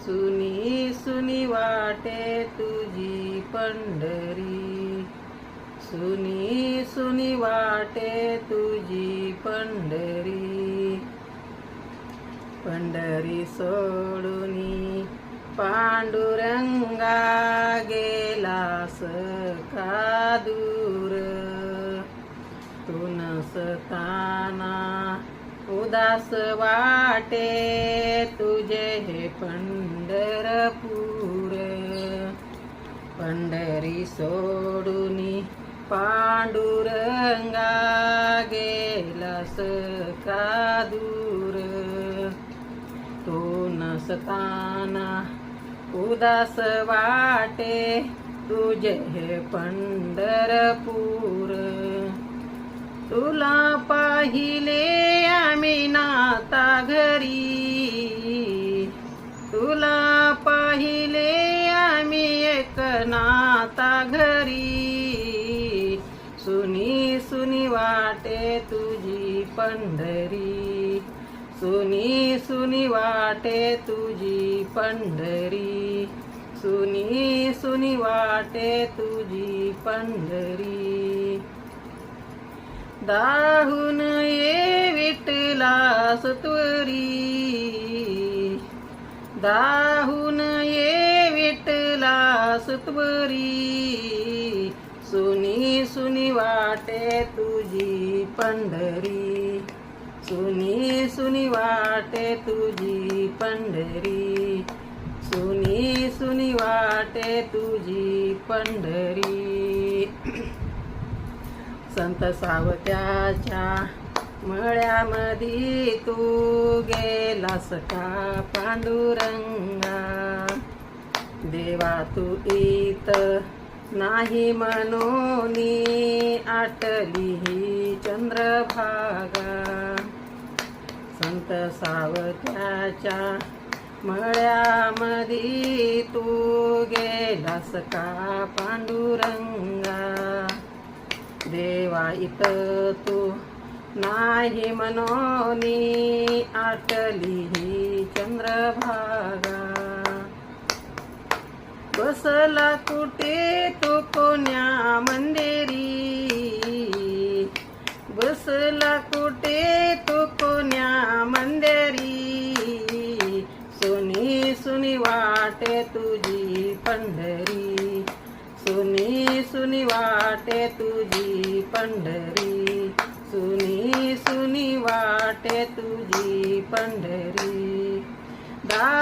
सुनी सुनी वाटे तुझी पंढरी. सुनी सुनी वाटे तुझी पंढरी. पंढरी सोडूनी पांडुरंगा गेलास का दूर? तुन सताना उदास वाटे तुझे हे पंढरपूर. पंढरी सोडूनी पांडुरंगा गेलास का दूर? तो नसताना उदास वाटे तुझे हे पंढरपूर. तुला पाहिले आता घरी. तुला पाहिले आम्ही एक नाता घरी. सुनी सुनी वाटे तुझी पंढरी. सुनी सुनी वाटे तुझी पंढरी. सुनी सुनी वाटे तुझी पंढरी. दाहून ये विठला सुत्वरी दाहून ये विठला सुत्वरी सुनी सुनी वाटे तुझी पंढरी. सुनी सुनी वाटे तुझी पंढरी. सुनी सुनी वाटे तुझी पंढरी. संत सावत्याच्या मळ्यामध्ये तू गेलास का पांडुरंगा? देवा तू इत नाही मनोनी आटली ही चंद्रभागा. संत सावत्याच्या मळ्यामध्ये तू गेलास का पांडुरंगा? देवा इत तू नाही मनोनी आटली ही चंद्रभागा. बसला कुठे तो कोण्या मंदिरी? बसला कुठे तो कोण्या मंदिरी? सुनी सुनी वाटे तुझी पंढरी. सुनी सुनी वाटे तुझी पंढरी. सुनी सुनी वाटे तुझी पंढरी. दा